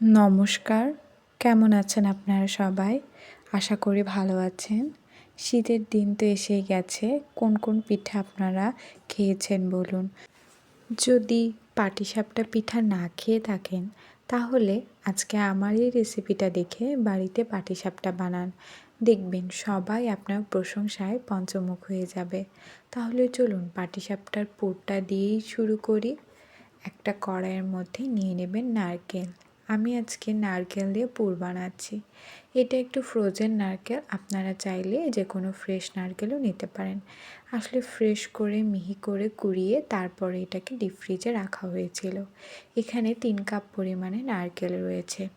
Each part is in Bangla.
নমস্কার। কেমন আছেন আপনারা সবাই? আশা করি ভালো আছেন। শীতের দিন তো এসেই গেছে। কোন কোন পিঠা আপনারা খেয়েছেন বলুন? যদি পাটিসাপটা পিঠা না খেয়ে থাকেন, তাহলে আজকে আমার এই রেসিপিটা দেখে বাড়িতে পাটিসাপটা বানান। দেখবেন সবাই আপনার প্রশংসায় পঞ্চমুখ হয়ে যাবে। তাহলে চলুন পাটিসাপটার পুরটা দিয়েই শুরু করি। একটা কড়াইয়ের মধ্যে নিয়ে নেবেন নারকেল। আমি আজকে নারকেল দিয়ে পুর বানাচ্ছি। এটা একটু ফ্রোজেন নারকেল, আপনারা চাইলে যে কোনো ফ্রেশ নারকেলও নিতে পারেন। আসলে ফ্রেশ করে, মিহি করে কুড়িয়ে তারপরে এটাকে ডিপ ফ্রিজে রাখা হয়েছিল। এখানে তিন কাপ পরিমাণে নারকেল রয়েছে।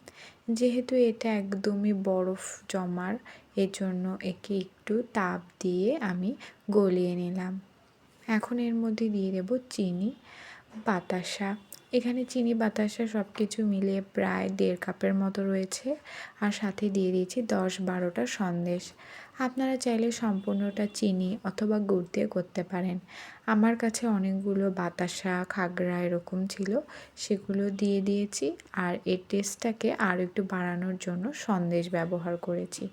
যেহেতু এটা একদমই বরফ জমার, এজন্য একে একটু তাপ দিয়ে আমি গলিয়ে নিলাম। এখন এর মধ্যে দিয়ে দেবো চিনি, বাতাসা এখানে চিনি, বাতাসা সব কিছু মিলিয়ে প্রায় দেড় কাপের মতো রয়েছে। আর সাথে দিয়ে দিয়েছি দশ বারোটা সন্দেশ। আপনারা চাইলে সম্পূর্ণটা চিনি অথবা গুড় দিয়ে করতে পারেন। আমার কাছে অনেকগুলো বাতাসা, খাগড়া এরকম ছিল, সেগুলো দিয়ে দিয়েছি। আর এর টেস্টটাকে আরও একটু বাড়ানোর জন্য সন্দেশ ব্যবহার করেছি।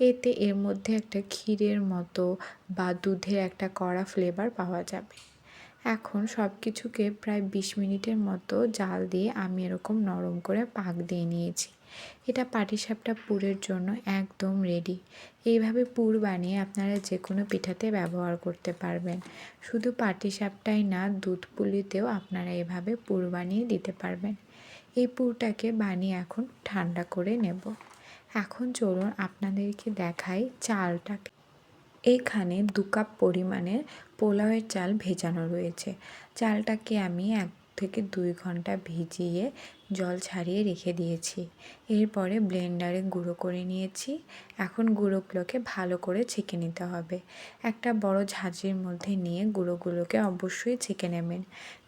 এতে এর মধ্যে একটা ক্ষীরের মতো বা দুধের একটা কড়া ফ্লেভার পাওয়া যাবে। এখন সব কিছুকে প্রায় বিশ মিনিটের মতো জাল দিয়ে আমি এরকম নরম করে পাক দিয়ে নিয়েছি। এটা পাটিসাপটা পুরের জন্য একদম রেডি এইভাবে পুর বানিয়ে আপনারা যে কোনো পিঠাতে ব্যবহার করতে পারবেন। শুধু পাটিসাপটাই না, দুধ পুলিতেও আপনারা এভাবে পুর বানিয়ে দিতে পারবেন। এই পুরটাকে বানিয়ে এখন ঠান্ডা করে নেব। এখন চলুন আপনাদেরকে দেখাই চালটাকে এখানে দু কাপ পরিমাণের পোলাওয়ের চাল ভেজানো রয়েছে। চালটাকে আমি এক থেকে দুই ঘণ্টা ভিজিয়ে জল ছাড়িয়ে রেখে দিয়েছি। এরপরে ব্লেন্ডারে গুঁড়ো করে নিয়েছি। এখন গুঁড়োগুলোকে ভালো করে ছেঁকে নিতে হবে। একটা বড় ঝাঁঝির মধ্যে নিয়ে গুঁড়োগুলোকে অবশ্যই ছেঁকে নেবেন।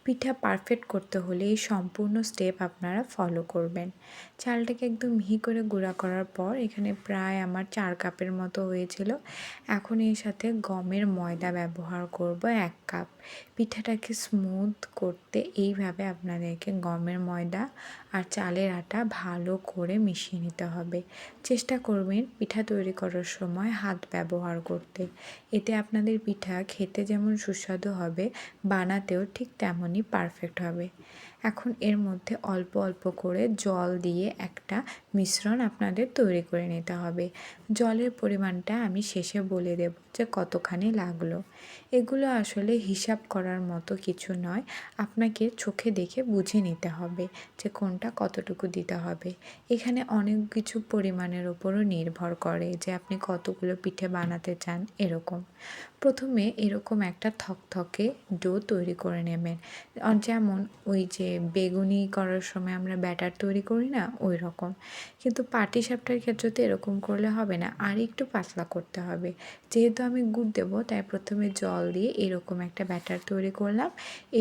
পিঠা পারফেক্ট করতে হলে এই সম্পূর্ণ স্টেপ আপনারা ফলো করবেন। চালটাকে একদম মিহি করে গুঁড়া করার পর এখানে প্রায় আমার চার কাপের মতো হয়েছিল। এখন এর সাথে গমের ময়দা ব্যবহার করব এক কাপ। পিঠাটাকে স্মুথ করতে এইভাবে আপনাদেরকে গমের ময়দা আর চালের আটা ভালো করে মিশিয়ে নিতে হবে। চেষ্টা করবেন পিঠা তৈরি করার সময় হাত ব্যবহার করতে। এতে আপনাদের পিঠা খেতে যেমন সুস্বাদু হবে, বানাতেও ঠিক তেমনই পারফেক্ট হবে। এখন এর মধ্যে অল্প অল্প করে জল দিয়ে একটা মিশ্রণ আপনাদের তৈরি করে নিতে হবে। জলের পরিমাণটা আমি শেষে বলে দেব যে কতখানি লাগল। এগুলো আসলে হিসাব করার মতো কিছু নয়, আপনাকে চোখে দেখে বুঝে নিতে হবে যে কোনটা কতটুকু দিতে হবে? এখানে অনেক কিছু পরিমাণের ওপরও নির্ভর করে যে আপনি কতগুলো পিঠে বানাতে চান এরকম। প্রথমে এরকম একটা থকথকে ডো তৈরি করে নেবেন। যেমন ওই যে বেগুনি করার সময় আমরা ব্যাটার তৈরি করি না, ওই রকম। কিন্তু পাটি সাপটার ক্ষেত্রে তো এরকম করলে হবে না, আর একটু পাতলা করতে হবে। যেহেতু আমি গুড় দেবো, তাই প্রথমে জল দিয়ে এরকম একটা ব্যাটার তৈরি করলাম।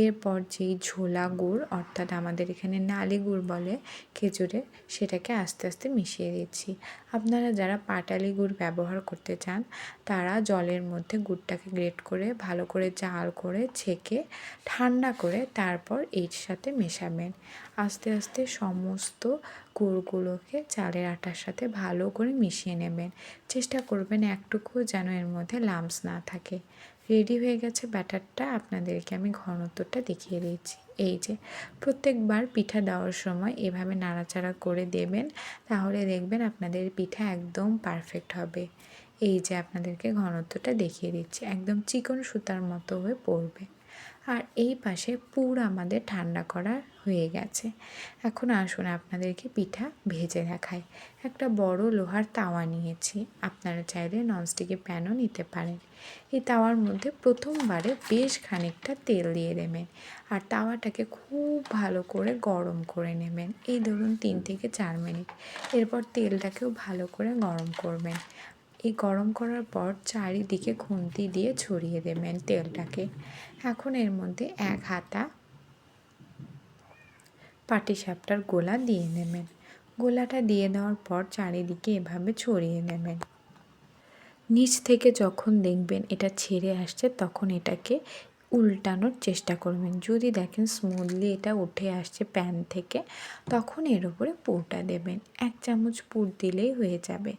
এরপর যেই ঝোলা গুড়, অর্থাৎ আমাদের এখানে নালি গুড় বলে খেজুরে সেটাকে আস্তে আস্তে মিশিয়ে দিচ্ছি। আপনারা যারা পাটালি গুড় ব্যবহার করতে চান, তারা জলের মধ্যে গুড়টাকে গ্রেট করে, ভালো করে জাল করে, ছেঁকে, ঠান্ডা করে তারপর এর সাথে মেশাবেন। আস্তে আস্তে সমস্ত গুড়গুলোকে চালের আটার সাথে ভালো করে মিশিয়ে নেবেন। চেষ্টা করবেন একটুকু যেন এর মধ্যে লামস না থাকে। রেডি হয়ে গেছে ব্যাটারটা। আপনাদেরকে আমি ঘনত্বটা দেখিয়ে দিচ্ছি। এই যে, প্রত্যেকবার পিঠা দেওয়ার সময় এভাবে নাড়াচাড়া করে দেবেন, তাহলে দেখবেন আপনাদের পিঠা একদম পারফেক্ট হবে। এই যে, আপনাদেরকে ঘনত্বটা দেখিয়ে দিচ্ছি। একদম চিকন সুতার মতো হয়ে পড়বে। আর এই পাশে পুর আমাদের ঠান্ডা করা হয়ে গেছে। এখন আসুন আপনাদেরকে পিঠা ভেজে দেখাই। একটা বড় লোহার তাওয়া নিয়েছি। আপনারা চাইলে ননস্টিকের প্যানও নিতে পারেন। এই তাওয়ার মধ্যে প্রথমবারে বেশ খানিকটা তেল দিয়ে দেবেন আর তাওয়াটাকে খুব ভালো করে গরম করে নেবেন। এই ধরুন তিন থেকে চার মিনিট। এরপর তেলটাকেও ভালো করে গরম করবেন। এই গরম করার পর চারিদিকে খুন্তি দিয়ে ছড়িয়ে দেবেন তেলটাকে। এখন এর মধ্যে এক হাতা পাটিসাপটার গোলা দিয়ে নেবেন। গোলাটা দিয়ে দেওয়ার পর চারিদিকে এভাবে ছড়িয়ে নেবেন। নিচ থেকে যখন দেখবেন এটা ছেড়ে আসছে, তখন এটাকে উল্টানোর চেষ্টা করবেন। যদি দেখেন স্মুথলি এটা উঠে আসছে প্যান থেকে, তখন এর উপরে পুরটা দেবেন। এক চামচ পুর দিলেই হয়ে যাবে।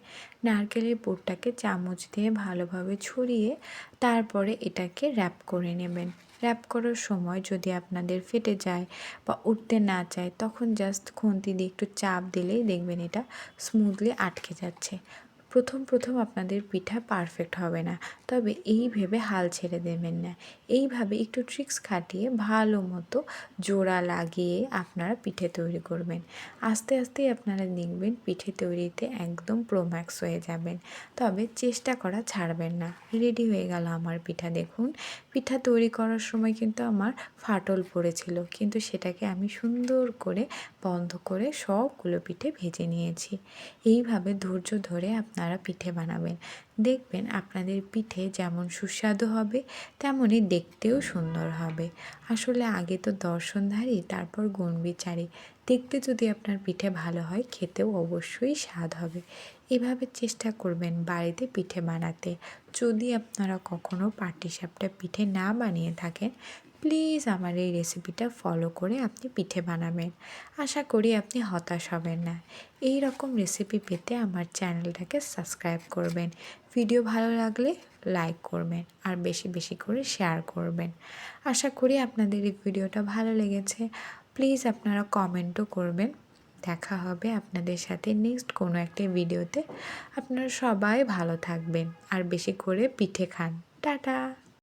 নারকেলের পুরটাকে চামচ দিয়ে ভালোভাবে ছড়িয়ে তারপরে এটাকে র্যাপ করে নেবেন। র্যাপ করার সময় যদি আপনাদের ফেটে যায় বা উঠতে না চায়, তখন জাস্ট খুন্তি দিয়ে একটু চাপ দিলেই দেখবেন এটা স্মুথলি আটকে যাচ্ছে। প্রথম প্রথম আপনাদের পিঠা পারফেক্ট হবে না। তবে এই ভেবে হাল ছেড়ে দেবেন না। এইভাবে একটু ট্রিক্স খাটিয়ে ভালো মতো জোড়া লাগিয়ে আপনারা পিঠে তৈরি করবেন। আস্তে আস্তেই আপনারা দেখবেন পিঠে তৈরিতে একদম প্রোম্যাক্স হয়ে যাবেন। তবে চেষ্টা করা ছাড়বেন না। রেডি হয়ে গেল আমার পিঠা, দেখুন। পিঠা তৈরি করার সময় কিন্তু আমার ফাটল পড়েছিল। কিন্তু সেটাকে আমি সুন্দর করে বন্ধ করে সবগুলো পিঠে ভেজে নিয়েছি। এইভাবে ধৈর্য ধরে আপনারা পিঠে বানাবেন। দেখবেন আপনাদের পিঠে যেমন সুস্বাদু হবে, তেমনই দেখতেও সুন্দর হবে। আসলে আগে তো দর্শনধারী, তারপর গুণবিচারী। দেখতে যদি আপনার পিঠে ভালো হয়, খেতেও অবশ্যই স্বাদ হবে। এভাবে চেষ্টা করবেন বাড়িতে পিঠে বানাতে। যদি আপনারা কখনও পাটিসাপটা পিঠে না বানিয়ে থাকেন প্লিজ আমার এই রেসিপিটা ফলো করে আপনি পিঠে বানাবেন। আশা করি আপনি হতাশ হবেন না। এই রকম রেসিপি পেতে আমার চ্যানেলটাকে সাবস্ক্রাইব করবেন। ভিডিও ভালো লাগলে লাইক করবেন আর বেশি বেশি করে শেয়ার করবেন। আশা করি আপনাদের এই ভিডিওটা ভালো লেগেছে। প্লিজ আপনারা কমেন্টও করবেন। দেখা হবে আপনাদের সাথে নেক্সট কোনো একটা ভিডিওতে। আপনারা সবাই ভালো থাকবেন আর বেশি করে পিঠে খান। টাটা!